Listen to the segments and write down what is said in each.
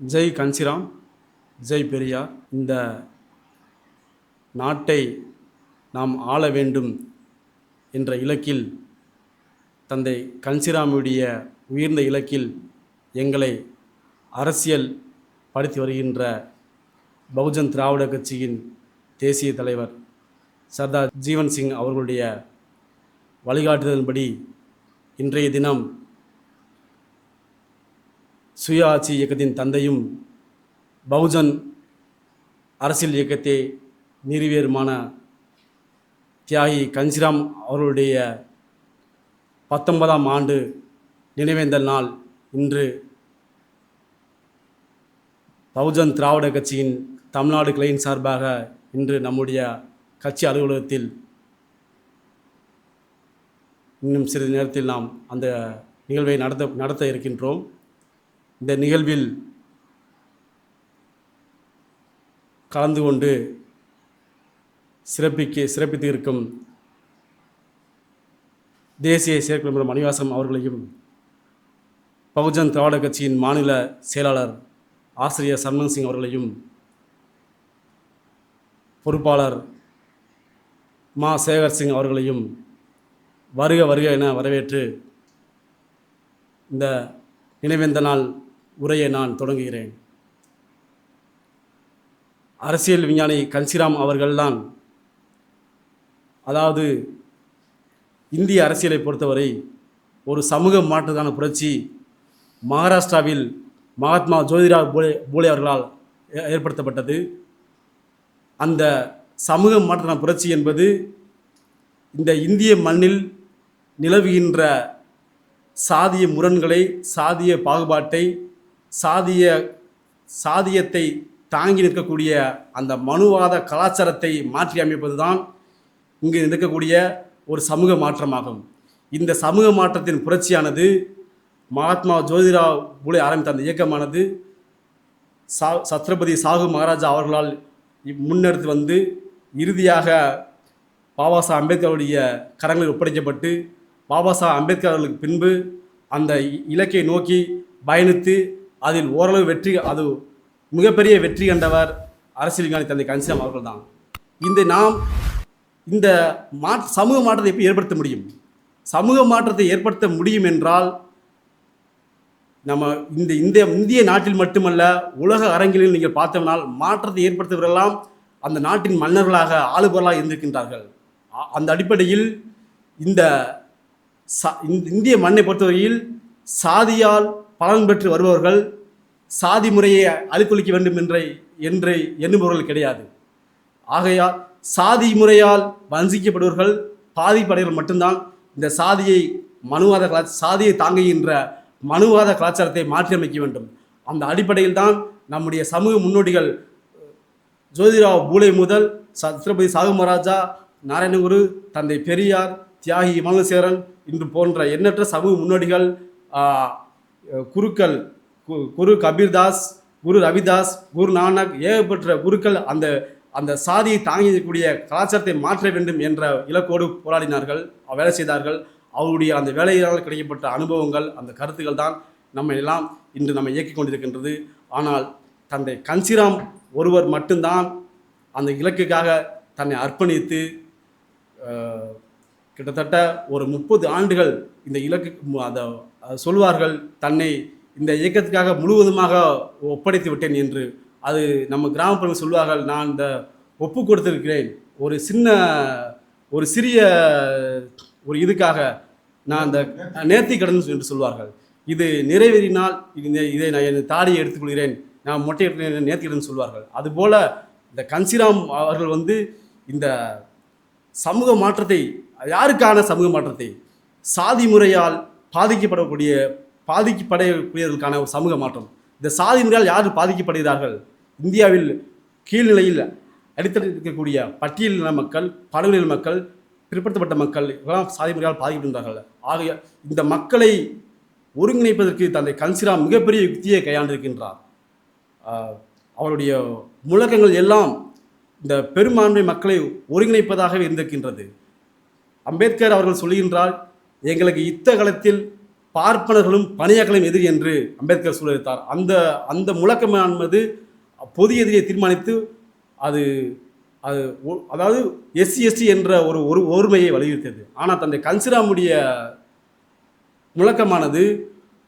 ஜெய் கன்சிராம் ஜெய் பெரியார் இந்த நாட்டை நாம் ஆள வேண்டும் என்ற இலக்கில் தந்தை கன்சிராமுடைய உயர்ந்த இலக்கில் எங்களை அரசியல் படுத்தி வருகின்ற பகுஜன் திராவிட கட்சியின் தேசிய தலைவர் சர்தார் ஜீவன் சிங் அவர்களுடைய வழிகாட்டுதலின்படி இன்றைய தினம் சுய ஆட்சி இயக்கத்தின் தந்தையும் பகுஜன் அரசியல் இயக்கத்தை நிறுவியருமான தியாகி கன்சிராம் அவர்களுடைய பத்தொன்பதாம் ஆண்டு நினைவேந்தல் நாள் இன்று பகுஜன் திராவிட கட்சியின் தமிழ்நாடு கிளையின் சார்பாக இன்று நம்முடைய கட்சி அலுவலகத்தில் இன்னும் சிறிது நேரத்தில் நாம் அந்த நிகழ்வை நடத்த நடத்த இருக்கின்றோம். இந்த நிகழ்வில் கலந்து கொண்டு சிறப்பிக்க சிறப்பித்து இருக்கும் தேசிய செயற்குழு மணிவாசம் அவர்களையும் பகுஜன் திராவிட கட்சியின் மாநில செயலாளர் ஆசிரியர் சர்மன் சிங் அவர்களையும் பொறுப்பாளர் மா சேகர் சிங் அவர்களையும் வருக வருக என வரவேற்று இந்த நினைவேந்த நாள் உரையை நான் தொடங்குகிறேன். அரசியல் விஞ்ஞானி கன்சிராம் அவர்கள்தான் அதாவது இந்திய அரசியலை பொறுத்தவரை ஒரு சமூக மாற்றத்தான புரட்சி மகாராஷ்டிராவில் மகாத்மா ஜோதிராவ் பூலே பூலே அவர்களால் ஏ- ஏற்படுத்தப்பட்டது. அந்த சமூக மாற்றத்தான புரட்சி என்பது இந்த இந்திய மண்ணில் நிலவுகின்ற சாதிய முரண்களை சாதிய பாகுபாட்டை சாதிய சாதியத்தை தாங்கி நிற்கக்கூடிய அந்த மனுவாத கலாச்சாரத்தை மாற்றி அமைப்பது தான் இங்கு நிற்கக்கூடிய ஒரு சமூக மாற்றமாகும். இந்த சமூக மாற்றத்தின் புரட்சியானது மகாத்மா ஜோதிராவ் பூலே ஆரம்பித்த அந்த இயக்கமானது சா சத்ரபதி சாகு மகாராஜா அவர்களால் முன்னெடுத்து வந்து இறுதியாக பாபா சாஹ் அம்பேத்கருடைய கரங்களில் ஒப்படைக்கப்பட்டு பாபா சாஹ் அம்பேத்கர் அவர்களுக்கு பின்பு அந்த இ- இலக்கை நோக்கி பயணித்து அதில் ஓரளவு வெற்றி அது மிகப்பெரிய வெற்றி கண்டவர் அரசியல் விஞ்ஞானி தந்தை கன்சிராம் அவர்கள் தான் இந்த நாம் இந்த மா சமூக மாற்றத்தை எப்படி ஏற்படுத்த முடியும்? சமூக மாற்றத்தை ஏற்படுத்த முடியும் என்றால் நம்ம இந்த இந்த இந்திய நாட்டில் மட்டுமல்ல உலக அரங்கிலும் நீங்கள் பார்த்தோம்னால் மாற்றத்தை ஏற்படுத்துவரெல்லாம் அந்த நாட்டின் மன்னர்களாக ஆளுபவர்களாக இருந்திருக்கின்றார்கள். அ- அந்த அடிப்படையில் இந்த ச இந்த இந்திய மண்ணை பொறுத்தவரையில் சாதியால் பலன் பெற்று வருபவர்கள் சாதி முறையை அழித்தொழிக்க வேண்டும் என்ற என்று எண்ணுபவர்கள் கிடையாது. ஆகையால் சாதி முறையால் வஞ்சிக்கப்படுவர்கள் பாதிப்படைகள் மட்டும்தான் இந்த சாதியை மனுவாத கலா சாதியை தாங்குகின்ற மனுவாத கலாச்சாரத்தை மாற்றியமைக்க வேண்டும். அந்த அடிப்படையில் தான் நம்முடைய சமூக முன்னோடிகள் ஜோதிராவ் பூலே முதல் சத்ரபதி சாகு மகாராஜா நாராயணகுரு தந்தை பெரியார் தியாகி இமானுசேரன் இன்று போன்ற எண்ணற்ற சமூக முன்னோடிகள் குருக்கள் கு- குரு கபீர்தாஸ் குரு ரவிதாஸ் குரு நானக் ஏகப்பட்ட குருக்கள் அந்த அந்த சாதியை தாங்கிக்கூடிய கலாச்சாரத்தை மாற்ற வேண்டும் என்ற இலக்கோடு போராடினார்கள் வேலை செய்தார்கள். அவருடைய அந்த வேலையினால் கிடைக்கப்பட்ட அனுபவங்கள் அந்த கருத்துக்கள் தான் நம்ம எல்லாம் இன்று நம்ம இயக்கிக் கொண்டிருக்கின்றது. ஆனால் தந்தை கன்சிராம் ஒருவர் மட்டும்தான் அந்த இலக்குக்காக தன்னை அர்ப்பணித்து கிட்டத்தட்ட ஒரு முப்பது ஆண்டுகள் இந்த இலக்கு அந்த சொல்வார்கள் தன்னை இந்த இயக்கத்துக்காக முழுவதுமாக ஒப்படைத்து விட்டேன் என்று. அது நம்ம கிராமப்புறங்கள் சொல்வார்கள் நான் இந்த ஒப்பு கொடுத்திருக்கிறேன். ஒரு சின்ன ஒரு சிறிய ஒரு இதுக்காக நான் அந்த நேர்த்தி கடன் என்று சொல்வார்கள். இது நிறைவேறினால் இது இதை நான் என் தாடியை எடுத்துக்கொள்கிறேன். நான் மொட்டை எடுத்து நேர்த்தி கடன் சொல்வார்கள். அதுபோல் இந்த கன்சிராம் அவர்கள் வந்து இந்த சமூக மாற்றத்தை யாருக்கான சமூக மாற்றத்தை? சாதி முறையால் பாதிக்கப்படக்கூடிய பாதிக்கப்படக்கூடியவர்களுக்கான ஒரு சமூக மாற்றம். இந்த சாதி முறையால் யார் பாதிக்கப்படுகிறார்கள்? இந்தியாவில் கீழ்நிலையில் அடித்தளத்தில் இருக்கக்கூடிய பட்டியலின மக்கள் பழங்குடியின மக்கள் பிற்படுத்தப்பட்ட மக்கள் இவெல்லாம் சாதி முறையால் பாதிக்கப்படுகிறார்கள் ஆகைய இந்த மக்களை ஒருங்கிணைப்பதற்கு தந்தை கன்சிராம் மிகப்பெரிய யுக்தியை கையாண்டிருக்கின்றார். அவருடைய முழக்கங்கள் எல்லாம் இந்த பெரும்பான்மை மக்களை ஒருங்கிணைப்பதாகவே இருந்திருக்கின்றது. அம்பேத்கர் அவர்கள் சொல்கின்றார் எங்களுக்கு யுத்த காலத்தில் பார்ப்பனர்களும் பணியாக்களும் எதிரி என்று அம்பேத்கர் சூழலித்தார். அந்த அந்த முழக்கம் என்பது பொது எதிரியை தீர்மானித்து அது அது ஒ- அதாவது எஸ்சி எஸ்டி என்ற ஒரு ஒரு ஒருமையை வலியுறுத்தியது. ஆனால் தந்தை கன்சிராமுடைய முழக்கமானது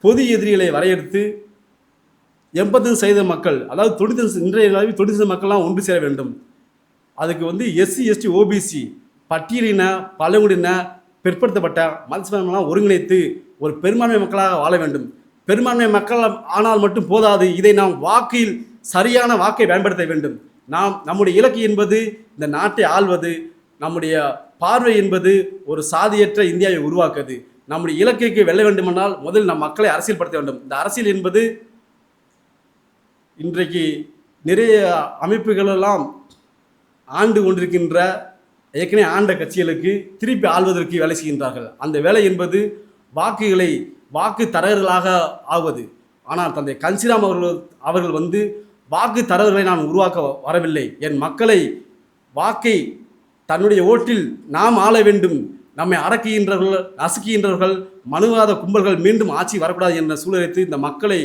பொது எதிரிகளை வரையறுத்து எண்பத்தஞ்சு சதவீத மக்கள் அதாவது தொண்ணூத்தஞ்சு இன்றைய அளவில் தொண்ணூத்தஞ்சு மக்கள்லாம் ஒன்று சேர வேண்டும். அதுக்கு வந்து எஸ்சி எஸ்டி ஓபிசி பட்டியலின பழங்குடியின பிற்படுத்தப்பட்ட மதசமயமெல்லாம் ஒருங்கிணைத்து ஒரு பெரும்பான்மை மக்களாக வாழ வேண்டும். பெரும்பான்மை மக்கள் ஆனால் மட்டும் போதாது. இதை நாம் வாக்கில் சரியான வாக்கை பயன்படுத்த வேண்டும். நாம் நம்முடைய இலக்கு என்பது இந்த நாட்டை ஆள்வது நம்முடைய பார்வை என்பது ஒரு சாதியற்ற இந்தியாவை உருவாக்குது நம்முடைய இலக்கைக்கு வெல்ல வேண்டுமென்றால் முதல் நம் மக்களை அரசியல்படுத்த வேண்டும். இந்த அரசியல் என்பது இன்றைக்கு நிறைய அமைப்புகளெல்லாம் ஆண்டு கொண்டிருக்கின்ற ஏற்கனவே ஆண்ட கட்சிகளுக்கு திருப்பி ஆள்வதற்கு வேலை செய்கின்றார்கள். அந்த வேலை என்பது வாக்குகளை வாக்கு தரகர்களாக ஆவது ஆனால் தந்தை கன்சிராம் அவர்கள் அவர்கள் வந்து வாக்கு தரகர்களை நான் உருவாக்க வரவில்லை. என் மக்களை வாக்கை தன்னுடைய ஓட்டில் நாம் ஆள வேண்டும். நம்மை அடக்குகின்றவர்கள் நசுக்குகின்றவர்கள் மனுவாத கும்பல்கள் மீண்டும் ஆட்சி வரக்கூடாது என்ற சூழலித்து இந்த மக்களை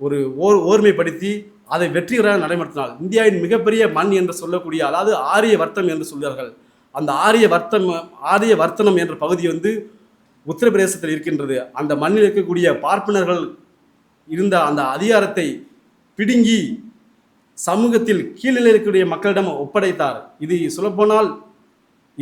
ஒரு ஓர் ஓர்மைப்படுத்தி அதை வெற்றிகரமாக நடைமுறைத்தினால் இந்தியாவின் மிகப்பெரிய மண் என்று சொல்லக்கூடிய அதாவது ஆரிய வர்த்தம் என்று சொல்கிறார்கள் அந்த ஆரிய வர்த்தம் ஆரிய வர்த்தனம் என்ற பகுதி வந்து உத்தரப்பிரதேசத்தில் இருக்கின்றது. அந்த மண்ணில் இருக்கக்கூடிய பார்ப்பனர்கள் இருந்த அந்த அதிகாரத்தை பிடுங்கி சமூகத்தில் கீழே இருக்கக்கூடிய மக்களிடம் ஒப்படைத்தார். இது சொல்லப்போனால்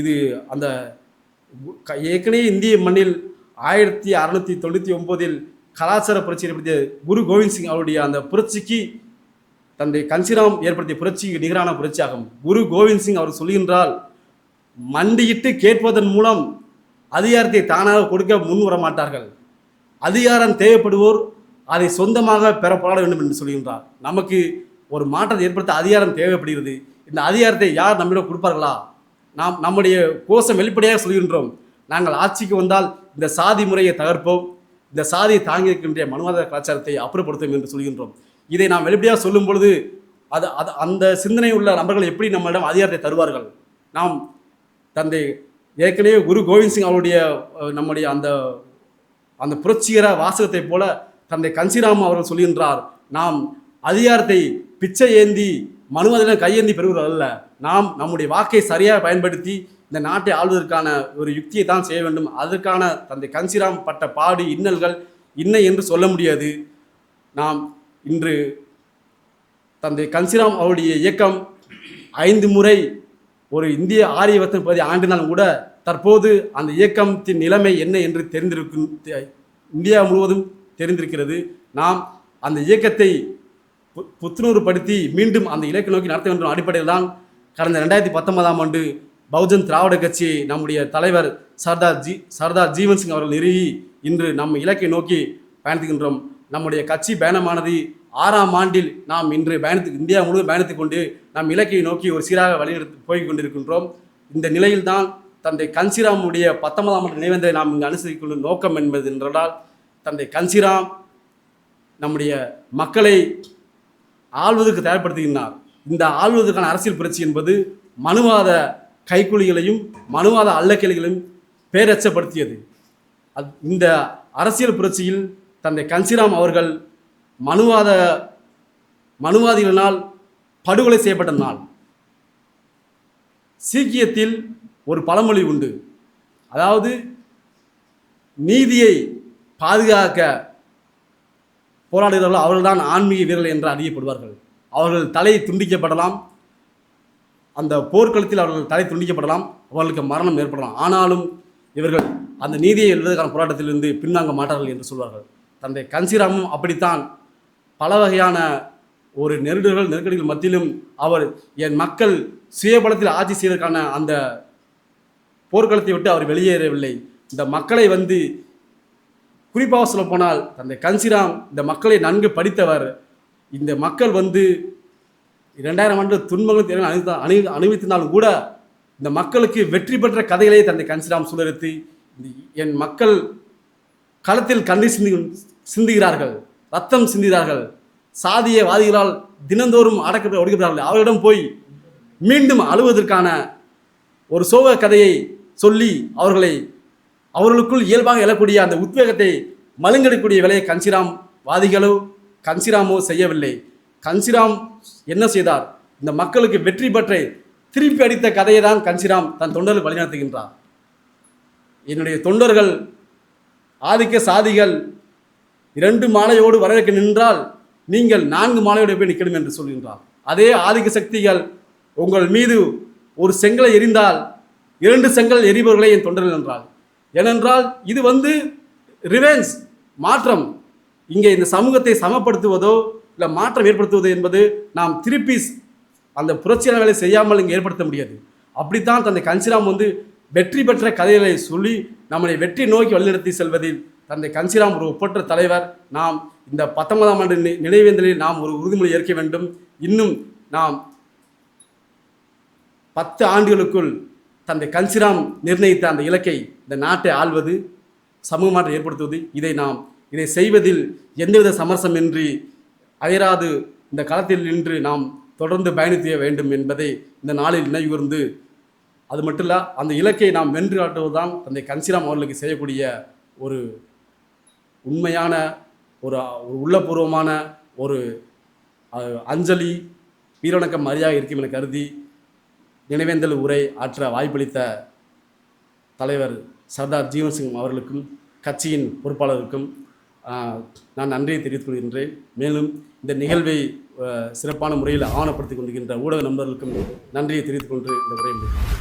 இது அந்த ஏற்கனவே இந்திய மண்ணில் ஆயிரத்தி அறுநூத்தி தொண்ணூற்றி ஒம்போதில் கலாச்சார புரட்சி ஏற்படுத்திய குரு கோவிந்த் சிங் அவருடைய அந்த புரட்சிக்கு தந்தை கன்சிராம் ஏற்படுத்திய புரட்சிக்கு நிகரான புரட்சியாகும். குரு கோவிந்த் சிங் அவர் சொல்கின்றால் மண்டியிட்டு கேட்பதன் மூலம் அதிகாரத்தை தானாக கொடுக்க முன் வர மாட்டார்கள். அதிகாரம் தேவைப்படுவோர் அதை சொந்தமாக பெற போராட வேண்டும் என்று சொல்கின்றார். நமக்கு ஒரு மாற்றத்தை ஏற்படுத்த அதிகாரம் தேவைப்படுகிறது. இந்த அதிகாரத்தை யார் நம்மிடம் கொடுப்பார்களா? நாம் நம்முடைய கோஷம் வெளிப்படையாக சொல்கின்றோம். நாங்கள் ஆட்சிக்கு வந்தால் இந்த சாதி முறையை தகர்ப்போம். இந்த சாதியை தாங்கி இருக்கின்ற மனுவாத கலாச்சாரத்தை அப்புறப்படுத்தும் என்று சொல்கின்றோம். இதை நாம் வெளிப்படையாக சொல்லும் பொழுது அது அது அந்த சிந்தனை உள்ள நபர்கள் எப்படி நம்மளிடம் அதிகாரத்தை தருவார்கள்? நாம் தந்தை ஏற்கனவே குரு கோவிந்த் சிங் அவருடைய நம்முடைய அந்த அந்த புரட்சிகர வாசகத்தை போல தந்தை கன்சிராம் அவர்கள் சொல்கின்றார் நாம் அதிகாரத்தை பிச்சை ஏந்தி மனுவதிடம் கையேந்தி பெறுவது அல்ல நாம் நம்முடைய வாக்கை சரியாக பயன்படுத்தி இந்த நாட்டை ஆள்வதற்கான ஒரு யுக்தியை தான் செய்ய வேண்டும். அதற்கான தந்தை கன்சிராம் பட்ட பாடு இன்னல்கள் இன்னை என்று சொல்ல முடியாது. நாம் இன்று தந்தை கன்சிராம் அவருடைய இயக்கம் ஐந்து முறை ஒரு இந்திய ஆரியவர்த்தன பதி ஆண்டினாலும் கூட தற்போது அந்த இயக்கத்தின் நிலைமை என்ன என்று தெரிந்திருக்கும் தெ- இந்தியா முழுவதும் தெரிந்திருக்கிறது. நாம் அந்த இயக்கத்தை புத்துணர்வு படுத்தி மீண்டும் அந்த இலக்கை நோக்கி நடத்த வேண்டும் அடிப்படையில் தான் கடந்த ரெண்டாயிரத்தி பத்தொன்பதாம் ஆண்டு பகுஜன் திராவிட கட்சியை நம்முடைய தலைவர் சர்தார் ஜி சர்தார் ஜீவன் சிங் அவர்கள் நிறுவி இன்று நம் இலக்கை நோக்கி பயணித்துகின்றோம் நம்முடைய கட்சி பயணமானது ஆறாம் ஆண்டில் நாம் இன்று பயணித்து இந்தியா முழுவதும் பயணத்தை கொண்டு நாம் இலக்கையை நோக்கி ஒரு சீராக வழிநடத்தி போய் கொண்டிருக்கின்றோம். இந்த நிலையில்தான் தந்தை கன்சிராமுடைய பத்தொன்பதாம் ஆண்டு நினைவேந்தலை நாம் இங்கு அனுசரிக்கொள்ளும் நோக்கம் என்பது என்றால் தந்தை கன்சிராம் நம்முடைய மக்களை ஆள்வதற்கு தயார்படுத்துகின்றார். இந்த ஆள்வதற்கான அரசியல் புரட்சி என்பது மனுவாத கைக்கூலிகளையும் மனுவாத அல்லக்கைகளையும் பேரச்சப்படுத்தியது. அது இந்த அரசியல் புரட்சியில் தந்தை கன்சிராம் அவர்கள் மனுவாத மனுவாதிகளினால் படுகொலை செய்யப்பட்ட நாள். சீக்கியத்தில் ஒரு பழமொழி உண்டு. அதாவது நீதியை பாதுகாக்க போராடுகிறவர்கள் அவர்கள்தான் ஆன்மீக வீரர்கள் என்று அறியப்படுவார்கள். அவர்கள் தலை துண்டிக்கப்படலாம். அந்த போர்க்களத்தில் அவர்கள் தலை துண்டிக்கப்படலாம். அவர்களுக்கு மரணம் ஏற்படலாம். ஆனாலும் இவர்கள் அந்த நீதியை எழுதுவதற்கான போராட்டத்திலிருந்து பின்வாங்க மாட்டார்கள் என்று சொல்வார்கள். தந்தை கன்சிராமும் அப்படித்தான் பல வகையான ஒரு நெருடர்கள் நெருக்கடிகள் மத்தியிலும் அவர் என் மக்கள் சுயபலத்தில் ஆட்சி செய்வதற்கான அந்த போர்க்களத்தை விட்டு அவர் வெளியேறவில்லை. இந்த மக்களை வந்து குறிப்பாக சொல்லப்போனால் தந்தை கன்சிராம் இந்த மக்களை நன்கு படித்தவர். இந்த மக்கள் வந்து இரண்டாயிரம் ஆண்டு துன்பங்கள் தேவை அணி அணு கூட இந்த மக்களுக்கு வெற்றி பெற்ற கதைகளை தந்தை கன்சிராம் சுழறுத்தி என் மக்கள் களத்தில் கண்ணீர் சிந்தி சிந்துகிறார்கள். ரத்தம் சிந்துகிறார்கள் சாதியவாதிகளால் தினந்தோறும் அடக்க ஒடுக்கப்படுகிறார்கள் அவர்களிடம் போய் மீண்டும் அழுவதற்கான ஒரு சோக கதையை சொல்லி அவர்களை அவர்களுக்குள் இயல்பாக எழக்கூடிய அந்த உத்வேகத்தை மழுங்கடிக்கூடிய வேலையை கன்சிராம் வாதிகளோ கன்சிராமோ செய்யவில்லை. கன்சிராம் என்ன செய்தார்? இந்த மக்களுக்கு வெற்றி பெற்றை திருப்பி அடித்த கதையை தான் கன்சிராம் தன் தொண்டர்கள் வழிநடத்துகின்றார். என்னுடைய தொண்டர்கள் ஆதிக்க சாதிகள் இரண்டு மாலையோடு வரவேற்க நின்றால் நீங்கள் நான்கு மாலையோடு போய் நிற்கணும் என்று சொல்கின்றார். அதே ஆதிக்க சக்திகள் உங்கள் மீது ஒரு செங்கலை எரிந்தால் இரண்டு செங்கல் எரிபவர்களை என் தொண்டர்கள் என்றால் ஏனென்றால் இது வந்து ரிவென்ஸ் மாற்றம். இங்கே இந்த சமூகத்தை சமப்படுத்துவதோ இல்லை மாற்றம் ஏற்படுத்துவதோ என்பது நாம் திருப்பி அந்த புரட்சியான வேலை செய்யாமல் இங்கே ஏற்படுத்த முடியாது. அப்படித்தான் தந்தை கன்சிராம் வந்து வெற்றி பெற்ற கதைகளை சொல்லி நம்மளை வெற்றி நோக்கி வழிநடத்தி செல்வதில் தந்தை கன்சிராம் ஒரு ஒப்பற்ற தலைவர். நாம் இந்த பத்தொன்பதாம் ஆண்டு நி- நினைவேந்தலில் நாம் ஒரு உறுதிமொழி ஏற்க வேண்டும். இன்னும் நாம் பத்து ஆண்டுகளுக்குள் தந்தை கன்சிராம் நிர்ணயித்த அந்த இலக்கை இந்த நாட்டை ஆள்வது சமூக மாற்றம் ஏற்படுத்துவது இதை நாம் இதை செய்வதில் எந்தவித சமரசமின்றி அயராது இந்த களத்தில் நின்று நாம் தொடர்ந்து பயணித்திய வேண்டும் என்பதை இந்த நாளில் நினைவுகூர்ந்து அது மட்டும் இல்ல அந்த இலக்கை நாம் வென்று காட்டுவதுதான் தந்தை கன்சிராம் அவர்களுக்கு செய்யக்கூடிய ஒரு உண்மையான ஒரு உள்ளபூர்வமான ஒரு அஞ்சலி வீரவணக்கம் மரியாதை இருக்கும் என கருதி நினைவேந்தல் உரை ஆற்ற வாய்ப்பளித்த தலைவர் சர்தார் ஜீவன் சிங் அவர்களுக்கும் கட்சியின் பொறுப்பாளருக்கும் நான் நன்றியை தெரிவித்துக் கொள்கின்றேன் மேலும் இந்த நிகழ்வை சிறப்பான முறையில் ஆவணப்படுத்திக் கொண்டிருக்கின்ற ஊடக நண்பர்களுக்கும் நன்றியை தெரிவித்துக் கொண்டு இந்த உரை முடிக்கிறேன்.